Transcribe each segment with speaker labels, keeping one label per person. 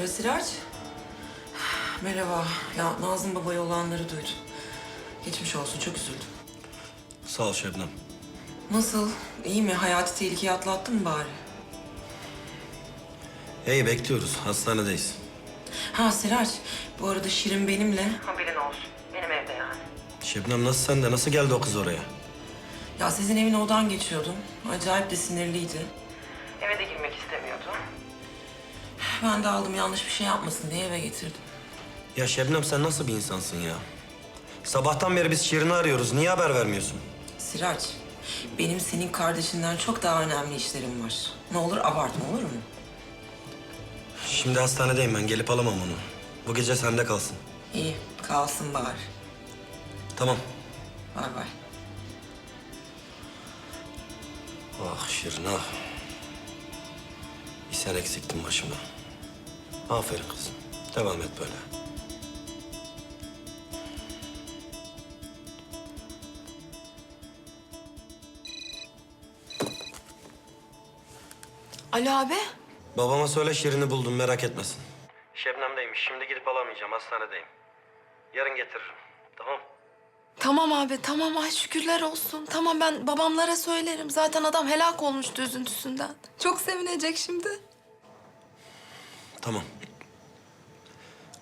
Speaker 1: Alo Sirac. Merhaba. Ya Nazım Baba'ya olanları duydum. Geçmiş olsun, çok üzüldüm.
Speaker 2: Sağ ol Şebnem.
Speaker 1: Nasıl? İyi mi? Hayati tehlikeyi atlattın mı bari?
Speaker 2: İyi bekliyoruz. Hastanedeyiz.
Speaker 1: Ha Sirac, bu arada Şirin benimle. Haberin olsun. Benim evde yani.
Speaker 2: Şebnem nasıl sende? Nasıl geldi o kız oraya?
Speaker 1: Ya sizin evin odan geçiyordum. Acayip de sinirliydi. Ben de aldım yanlış bir şey yapmasın diye eve getirdim.
Speaker 2: Ya Şebnem sen nasıl bir insansın ya? Sabahtan beri biz Şirin'i arıyoruz. Niye haber vermiyorsun?
Speaker 1: Sirac, benim senin kardeşinden çok daha önemli işlerim var. Ne olur abartma olur mu?
Speaker 2: Şimdi hastanedeyim ben. Gelip alamam onu. Bu gece sende kalsın.
Speaker 1: İyi, kalsın bari.
Speaker 2: Tamam.
Speaker 1: Bay bay.
Speaker 2: Ah Şirin ah. Bir sen eksiktin başıma. Aferin kızım. Devam et böyle.
Speaker 3: Alo abi.
Speaker 2: Babama söyle Şirin'i buldum merak etmesin. Şebnem'deymiş. Şimdi gidip alamayacağım. Hastanedeyim. Yarın getiririm. Tamam.
Speaker 3: Tamam abi tamam ay şükürler olsun. Tamam ben babamlara söylerim. Zaten adam helak olmuştu üzüntüsünden. Çok sevinecek şimdi.
Speaker 2: Tamam.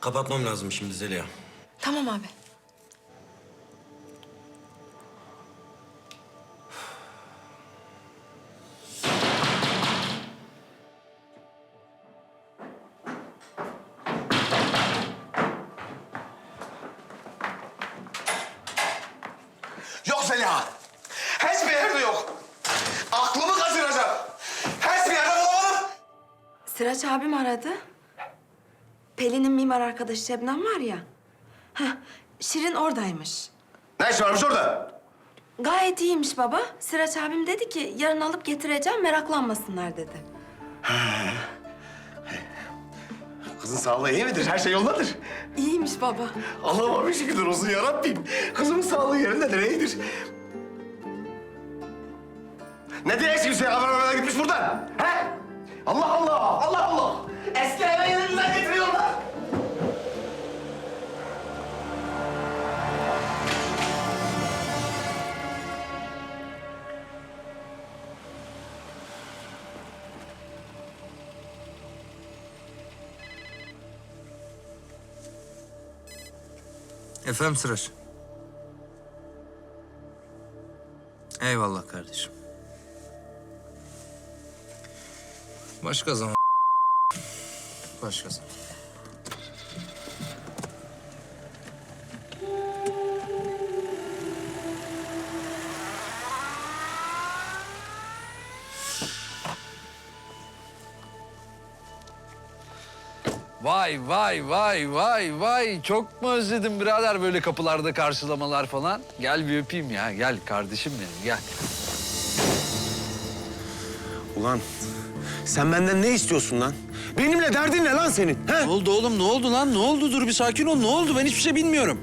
Speaker 2: Kapatmam lazım şimdi Zeliha.
Speaker 3: Tamam abi.
Speaker 4: Sıraç abim aradı. Pelin'in mimar arkadaşı Şebnem var ya. Heh, Şirin oradaymış.
Speaker 5: Ne iş varmış orada?
Speaker 4: Gayet iyiymiş baba. Sıraç abim dedi ki yarın alıp getireceğim meraklanmasınlar dedi.
Speaker 5: Kızın sağlığı iyi midir? Her şey yolundadır.
Speaker 4: İyiymiş baba.
Speaker 5: Allah'ıma bir şükürler olsun ya Rabbim. Kızımın sağlığı yerindedir, iyidir. Ne diye eski kimseye haber vermeden gitmiş buradan? He? Allah Allah, Allah Allah. Eski eve yeniden getiriyorlar.
Speaker 6: Efendim Sıraç. Eyvallah kardeşim. Başka zaman. Başka zaman. Vay vay vay vay vay. Çok mu özledim birader böyle kapılarda karşılamalar falan? Gel bir öpeyim ya. Gel kardeşim benim gel.
Speaker 7: Ulan sen benden ne istiyorsun lan? Benimle derdin ne lan senin? He?
Speaker 8: Ne oldu oğlum? Ne oldu lan? Ne oldu? Dur bir sakin ol. Ne oldu? Ben hiçbir şey bilmiyorum.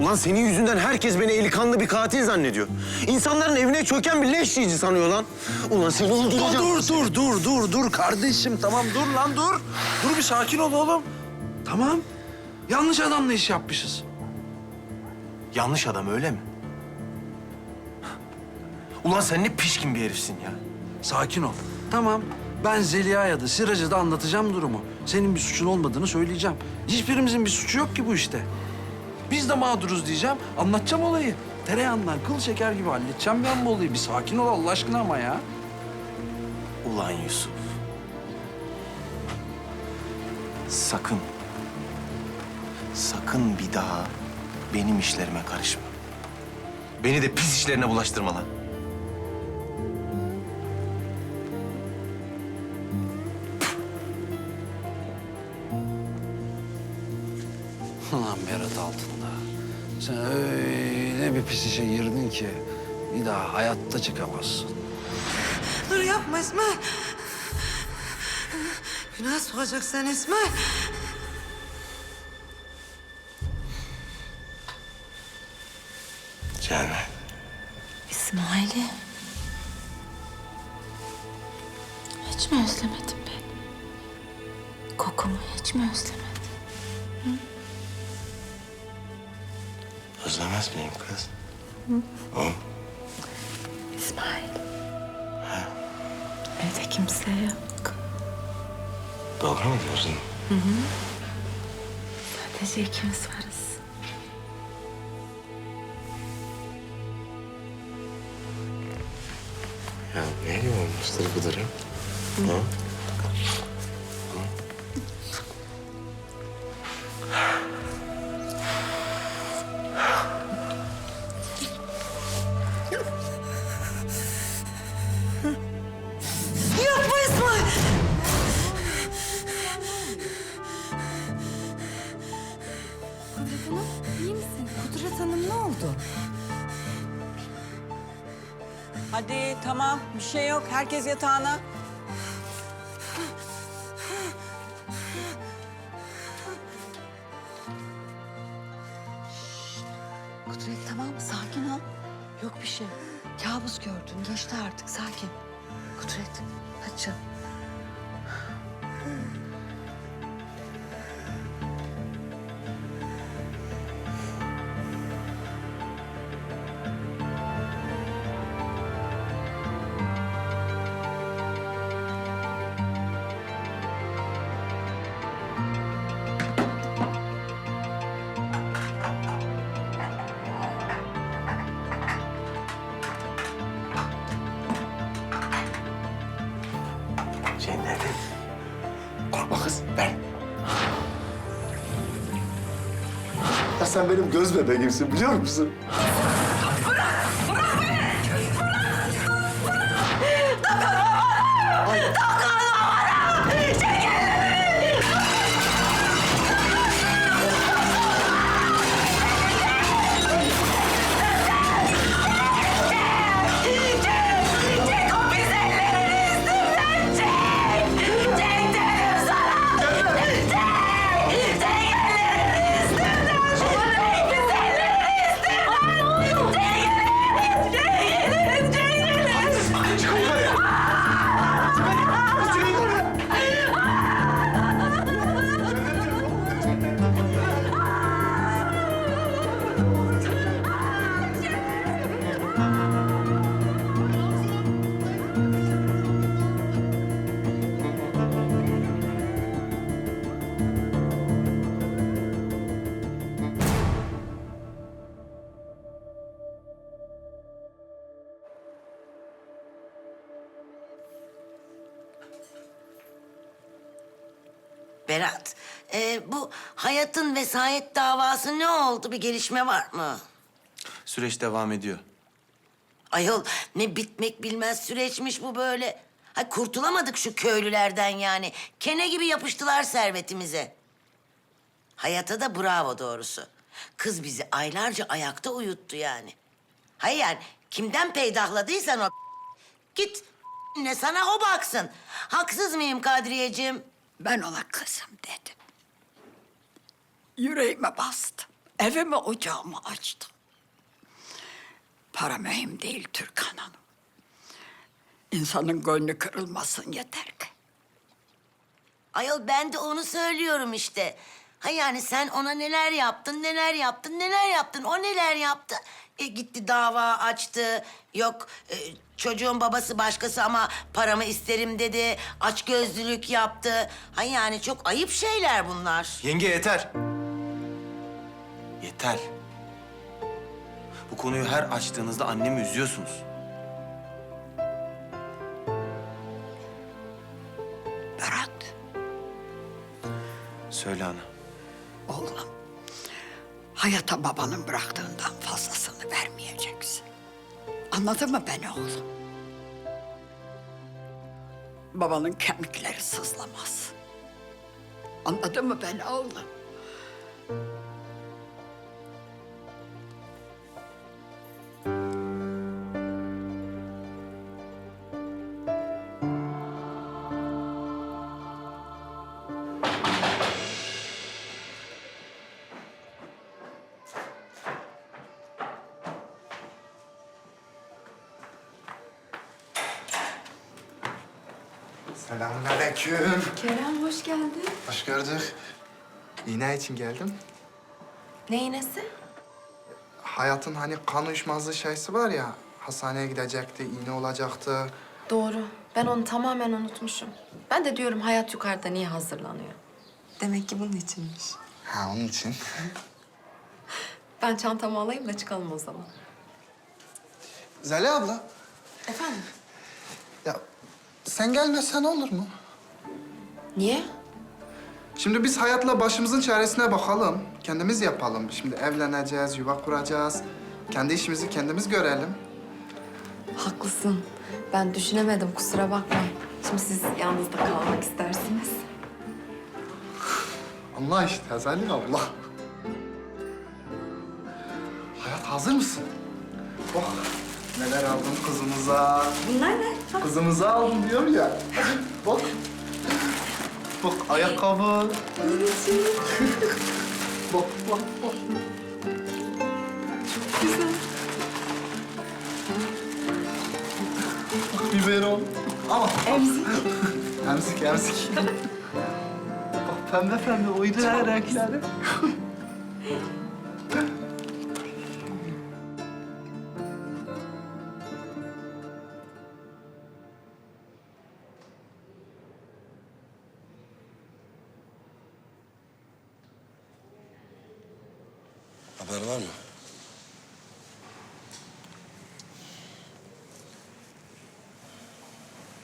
Speaker 7: Ulan senin yüzünden herkes beni eli kanlı bir katil zannediyor. İnsanların evine çöken bir leş yiyici sanıyor lan. Ulan seni öldüreceğim.
Speaker 8: dur, dur, dur, dur, dur kardeşim. Tamam dur lan dur. Dur bir sakin ol oğlum. Tamam. Yanlış adamla iş yapmışız.
Speaker 7: Yanlış adam öyle mi? Ulan sen ne pişkin bir herifsin ya.
Speaker 8: Sakin ol. Tamam. Ben Zeliha'ya da Sirac'a da anlatacağım durumu. Senin bir suçun olmadığını söyleyeceğim. Hiçbirimizin bir suçu yok ki bu işte. Biz de mağduruz diyeceğim. Anlatacağım olayı. Tereyağından kıl şeker gibi halledeceğim ben bu olayı. Bir sakin ol Allah aşkına ama ya.
Speaker 7: Ulan Yusuf. Sakın. Sakın bir daha benim işlerime karışma. Beni de pis işlerine bulaştırma lan.
Speaker 8: İşe girdin ki bir daha hayatta çıkamazsın.
Speaker 9: Dur yapma İsmail. Günah sokacaksın İsmail.
Speaker 5: Cennet.
Speaker 4: İsmail'i. Hiç mi özlemedin beni?
Speaker 10: Kokumu hiç mi özlemedin?
Speaker 5: Özlemez miyim kız?
Speaker 10: İsmail. Evde kimse yok.
Speaker 5: Dalga mı diyorsun?
Speaker 10: Sadece ikimiz varız.
Speaker 5: Ya ne olmuştur bu durum? Ha?
Speaker 11: Bir şey yok. Herkes yatağına.
Speaker 5: Sen benim göz bebeğimsin biliyor musun?
Speaker 12: Berat, e, bu hayatın vesayet davası ne oldu? Bir gelişme var mı?
Speaker 7: Süreç devam ediyor.
Speaker 12: Ayol ne bitmek bilmez süreçmiş bu böyle. Ha, kurtulamadık şu köylülerden yani. Kene gibi yapıştılar servetimize. Hayata da bravo doğrusu. Kız bizi aylarca ayakta uyuttu yani. Hayır yani kimden peydahladıysan o git ne sana o baksın. Haksız mıyım Kadriyeciğim?
Speaker 13: Ben ona kızım dedim. Yüreğime bastım. Evimi ocağımı açtım. Para mühim değil Türkan Hanım. İnsanın gönlü kırılmasın yeter ki.
Speaker 12: Ayol ben de onu söylüyorum işte. Ha yani sen ona neler yaptın, neler yaptın, neler yaptın. O neler yaptı? E, gitti dava açtı. Yok e, çocuğun babası başkası ama paramı isterim dedi. Açgözlülük yaptı. Ha yani çok ayıp şeyler bunlar.
Speaker 7: Yenge yeter. Yeter. Bu konuyu her açtığınızda annemi üzüyorsunuz.
Speaker 13: Berat,
Speaker 7: Söyle ana.
Speaker 13: Oğlum. Hayata babanın bıraktığından fazlasını vermeyeceksin. Anladın mı beni oğlum? Babanın kemikleri sızlamaz. Anladın mı beni oğlum?
Speaker 14: Selamünaleyküm.
Speaker 4: Kerem hoş geldin.
Speaker 14: Hoş gördük. İğne için geldim.
Speaker 4: Ne iğnesi?
Speaker 14: Hayatın hani kan uyuşmazlığı şeysi var ya. Hastaneye gidecekti, iğne olacaktı.
Speaker 4: Doğru. Ben onu tamamen unutmuşum. Ben de diyorum hayat yukarıda niye hazırlanıyor?
Speaker 9: Demek ki bunun içinmiş.
Speaker 14: Ha onun için.
Speaker 4: Ben çantamı alayım da çıkalım o zaman.
Speaker 14: Zeliha abla,
Speaker 4: Efendim?
Speaker 14: ya sen gelmesen olur mu?
Speaker 4: Niye?
Speaker 14: Şimdi biz hayatla başımızın çaresine bakalım. Kendimiz yapalım. Şimdi evleneceğiz, yuva kuracağız. Kendi işimizi kendimiz görelim.
Speaker 4: Haklısın. Ben düşünemedim kusura bakma. Şimdi siz yalnız da kalmak istersiniz.
Speaker 14: Allah işte Zeliha abla. Hayat hazır mısın? Oh, neler aldım kızımıza.
Speaker 4: Bunlar ne?
Speaker 14: Kızımıza aldım diyorum ya. Bak. Bak ayakkabı. bak bak bak.
Speaker 4: Güzel.
Speaker 14: Bak biberon. Ama.
Speaker 4: Emzik.
Speaker 14: emzik emzik. bak pembe pembe uydu her renkleri.
Speaker 2: Haber var mı?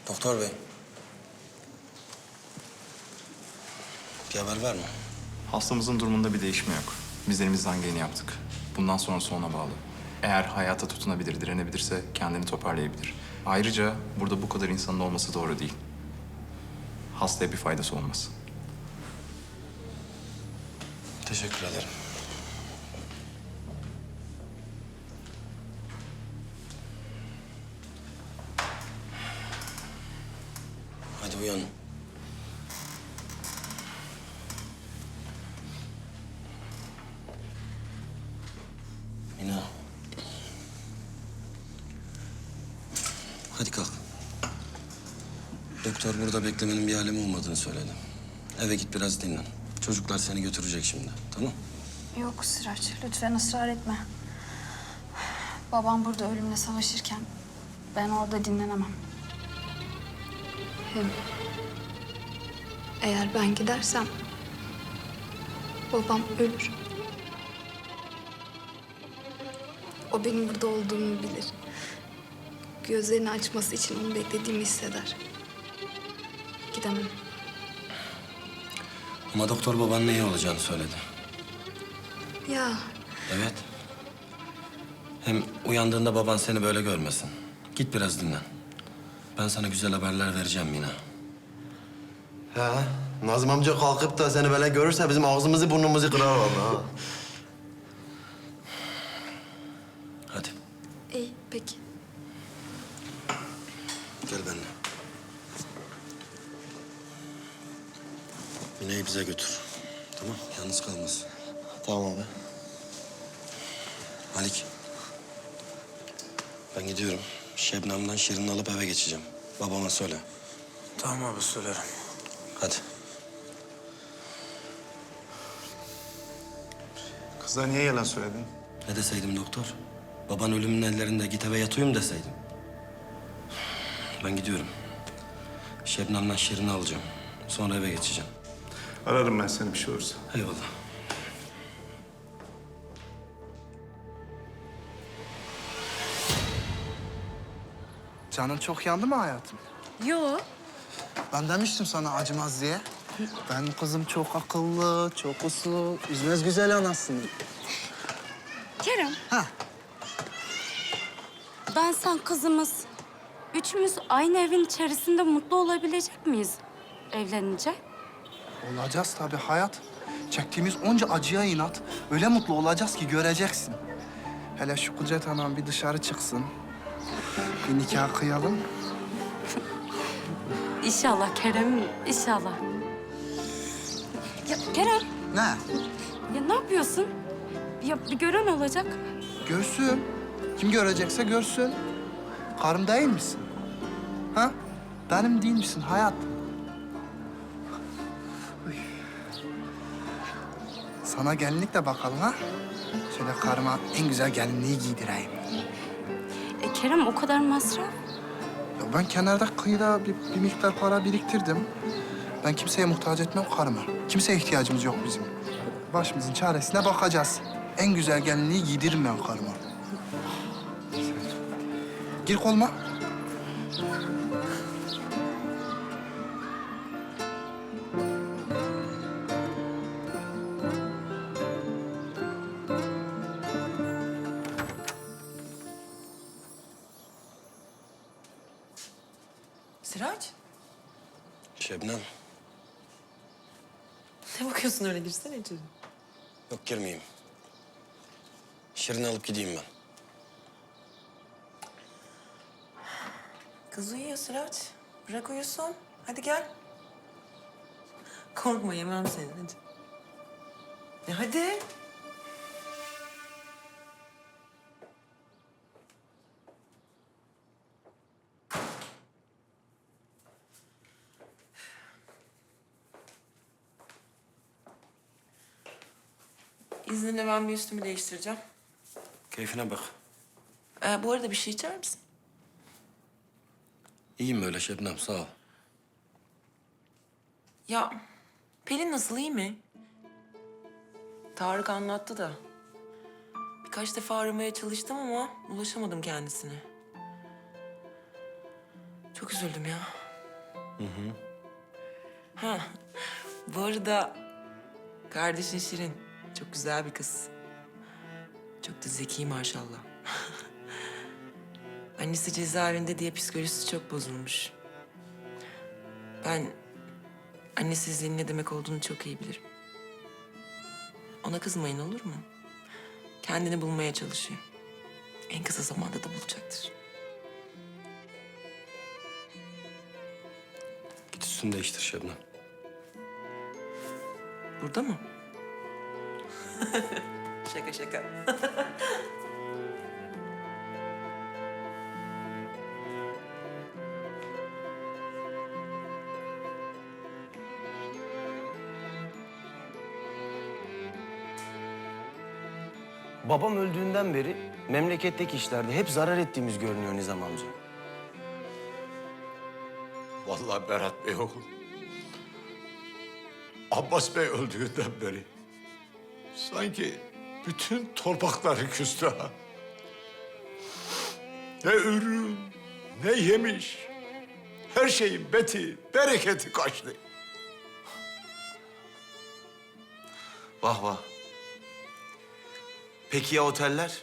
Speaker 2: Doktor bey. Bir haber var mı?
Speaker 15: Hastamızın durumunda bir değişme yok. Biz elimizden geleni yaptık. Bundan sonrası ona bağlı. Eğer hayata tutunabilir, direnebilirse kendini toparlayabilir. Ayrıca burada bu kadar insanın olması doğru değil. Hastaya bir faydası olmaz.
Speaker 2: Teşekkür ederim. Uyan. Mina. Hadi kalk. Doktor burada beklemenin bir alemi olmadığını söyledi. Eve git biraz dinlen. Çocuklar seni götürecek şimdi. Tamam?
Speaker 3: Yok Sıraç, lütfen ısrar etme. Babam burada ölümle savaşırken ben orada dinlenemem. Hem eğer ben gidersem babam ölür. O benim burada olduğumu bilir. Gözlerini açması için onu beklediğimi hisseder. Gidemem.
Speaker 2: Ama doktor babanın iyi olacağını söyledi.
Speaker 3: Ya
Speaker 2: Evet. Hem uyandığında baban seni böyle görmesin. Git biraz dinlen. Ben sana güzel haberler vereceğim Mina.
Speaker 5: He, Nazım amca kalkıp da seni böyle görürse bizim ağzımızı burnumuzu kırar vallahi. ha.
Speaker 2: Hadi
Speaker 3: iyi peki.
Speaker 2: gel benimle. Mina'yı bize götür. Tamam yalnız kalmasın.
Speaker 5: Tamam abi.
Speaker 2: Malik. Ben gidiyorum. Şebnem'den Şirin'i alıp eve geçeceğim. Babama söyle.
Speaker 7: Tamam abi söylerim.
Speaker 2: Hadi.
Speaker 14: Kıza niye yalan söyledin?
Speaker 2: Ne deseydim doktor? Baban ölümün ellerinde git eve yat uyum deseydim. Ben gidiyorum. Şebnem'den Şirin'i alacağım. Sonra eve geçeceğim.
Speaker 14: Ararım ben seni bir şey olursa.
Speaker 2: Eyvallah.
Speaker 14: Canın çok yandı mı hayatım?
Speaker 11: Yok.
Speaker 14: Ben demiştim sana acımaz diye. Ben kızım çok akıllı, çok uslu, üzmez güzel anasını.
Speaker 3: Kerem.
Speaker 14: Ha.
Speaker 3: Ben sen kızımız. Üçümüz aynı evin içerisinde mutlu olabilecek miyiz evlenince?
Speaker 14: Olacağız tabii hayat. Çektiğimiz onca acıya inat. Öyle mutlu olacağız ki göreceksin. Hele şu Kudret Anam bir dışarı çıksın. Bir nikah kıyalım.
Speaker 3: İnşallah Kerem, inşallah. Ya Kerem,
Speaker 14: Ne?
Speaker 3: ya ne yapıyorsun? Ya bir gören olacak.
Speaker 14: Görsün. Kim görecekse görsün. Karım değil misin? Ha? Benim değil misin hayat? Sana gelinlik de bakalım ha. Şöyle karıma en güzel gelinliği giydireyim.
Speaker 4: Kerem o kadar masraf.
Speaker 14: Ya ben kenarda kıyıda bir, bir miktar para biriktirdim. Ben kimseye muhtaç etmem karıma. Kimseye ihtiyacımız yok bizim. Başımızın çaresine bakacağız. En güzel gelinliği giydiririm ben karıma. Gir koluma.
Speaker 1: Girsene içeri.
Speaker 2: yok girmeyeyim. Şirin'i alıp gideyim ben.
Speaker 1: Kız uyuyor Sıraç. Bırak uyusun. Hadi gel. Korkma yemem seni hadi. E hadi. İzninle ben bir üstümü değiştireceğim.
Speaker 2: Keyfine bak.
Speaker 1: Ee, bu arada bir şey içer misin?
Speaker 2: İyiyim öyle Şebnem, sağ ol.
Speaker 1: Ya Pelin nasıl iyi mi? Tarık anlattı da. Birkaç defa aramaya çalıştım ama ulaşamadım kendisine. Çok üzüldüm ya.
Speaker 2: Hı hı.
Speaker 1: Ha, bu arada kardeşin Şirin çok güzel bir kız. Çok da zeki maşallah. Annesi cezaevinde diye psikolojisi çok bozulmuş. Ben annesizliğin ne demek olduğunu çok iyi bilirim. Ona kızmayın olur mu? Kendini bulmaya çalışıyor. En kısa zamanda da bulacaktır.
Speaker 2: Git üstünü değiştir Şebnem.
Speaker 1: Burada mı? şaka şaka.
Speaker 7: Babam öldüğünden beri memleketteki işlerde hep zarar ettiğimiz görünüyor Nizam amca.
Speaker 16: Vallahi Berat Bey oğlum. Abbas Bey öldüğünden beri sanki bütün torpakları küstü ha. Ne ürün, ne yemiş. Her şeyin beti, bereketi kaçtı.
Speaker 7: Vah vah. Peki ya oteller?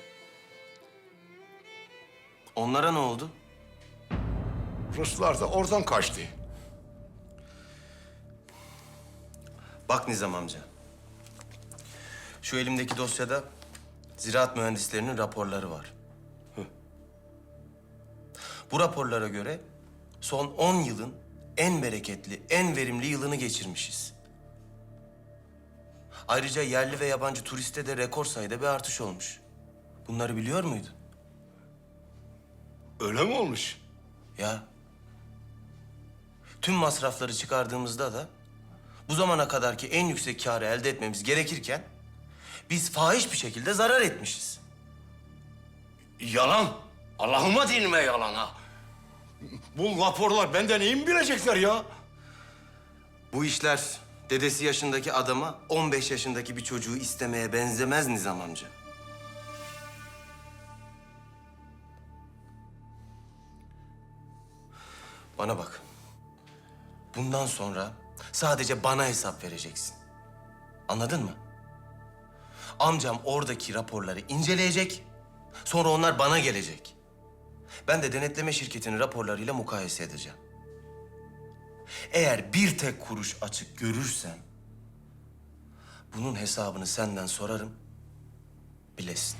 Speaker 7: Onlara ne oldu?
Speaker 16: Ruslar da oradan kaçtı.
Speaker 7: Bak Nizam amca. Şu elimdeki dosyada ziraat mühendislerinin raporları var. Hı. Bu raporlara göre son 10 yılın en bereketli, en verimli yılını geçirmişiz. Ayrıca yerli ve yabancı turiste de rekor sayıda bir artış olmuş. Bunları biliyor muydun?
Speaker 16: Öyle mi olmuş?
Speaker 7: Ya. Tüm masrafları çıkardığımızda da bu zamana kadarki en yüksek karı elde etmemiz gerekirken biz fahiş bir şekilde zarar etmişiz.
Speaker 16: Yalan. Allah'ıma dinime yalan ha. Bu raporlar benden iyi mi bilecekler ya?
Speaker 7: Bu işler dedesi yaşındaki adama 15 yaşındaki bir çocuğu istemeye benzemez Nizam amca. Bana bak. Bundan sonra sadece bana hesap vereceksin. Anladın mı? Amcam oradaki raporları inceleyecek. Sonra onlar bana gelecek. Ben de denetleme şirketinin raporlarıyla mukayese edeceğim. Eğer bir tek kuruş açık görürsem... ...bunun hesabını senden sorarım, bilesin.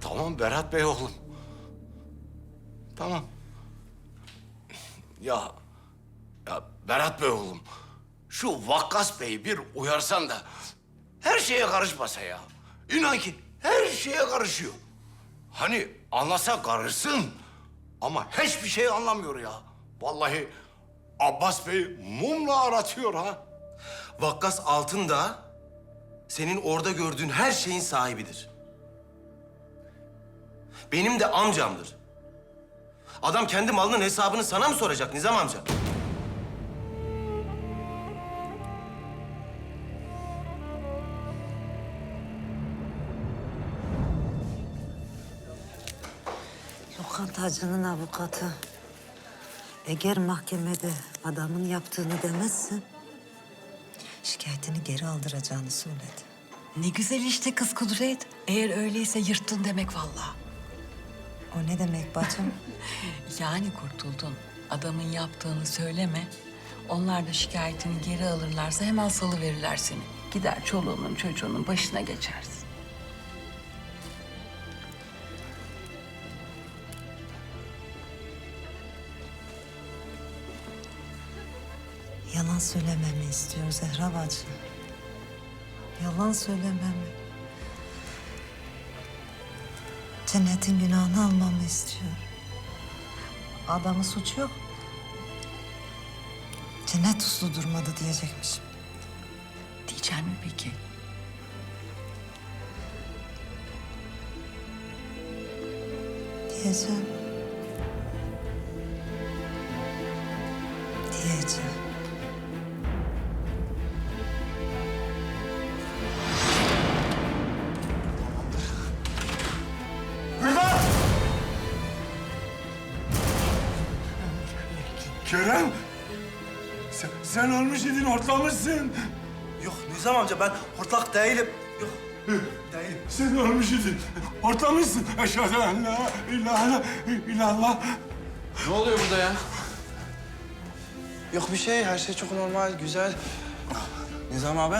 Speaker 16: Tamam Berat Bey oğlum. Tamam. Ya, ya Berat Bey oğlum. Şu Vakkas Bey'i bir uyarsan da her şeye karışmasa ya. İnan ki her şeye karışıyor. Hani anlasa karışsın. Ama hiçbir şey anlamıyor ya. Vallahi Abbas Bey mumla aratıyor ha.
Speaker 7: Vakkas Altın da senin orada gördüğün her şeyin sahibidir. Benim de amcamdır. Adam kendi malının hesabını sana mı soracak Nizam amca?
Speaker 17: Lokantacının avukatı. Eğer mahkemede adamın yaptığını demezsen... ...şikayetini geri aldıracağını söyledi.
Speaker 11: Ne güzel işte kız Kudret. Eğer öyleyse yırttın demek vallahi.
Speaker 17: O ne demek bacım?
Speaker 11: Yani kurtuldun. Adamın yaptığını söyleme. Onlar da şikayetini geri alırlarsa hemen salıverirler seni. Gider çoluğunun çocuğunun başına geçersin.
Speaker 17: Yalan söylememi istiyor Zehra bacı. Yalan söylememi. Cennetin günahını almamı istiyor. Adamın suçu yok. Cennet uslu durmadı diyecekmişim.
Speaker 11: Diyecek mi peki?
Speaker 17: Diyeceğim. Diyeceğim.
Speaker 16: Kerem, sen, sen ölmüş idin, hortlamışsın.
Speaker 7: Yok Nizam amca ben hortlak değilim. Yok değilim.
Speaker 16: Sen ölmüş idin, hortlamışsın. Eşhedü en la ilahe illallah.
Speaker 8: Ne oluyor burada ya?
Speaker 14: Yok bir şey, her şey çok normal, güzel. Nizam abi.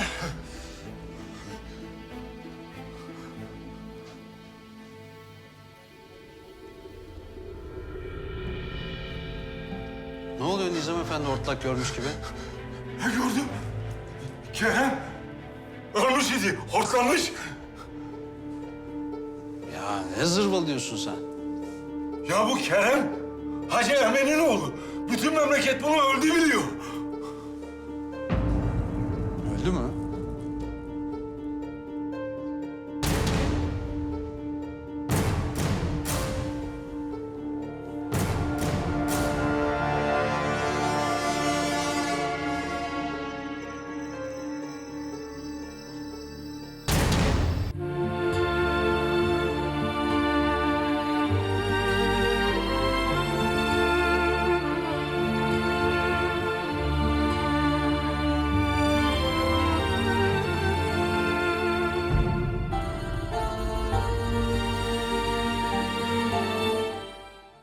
Speaker 8: Oluyor Nizam Efendi ortlak görmüş gibi?
Speaker 16: Ne gördüm? Kerem, ölmüş idi, hortlamış.
Speaker 8: Ya ne zırvalıyorsun sen?
Speaker 16: Ya bu Kerem, Hacı Emin'in oğlu. Bütün memleket bunu öldü biliyor.
Speaker 8: Öldü mü?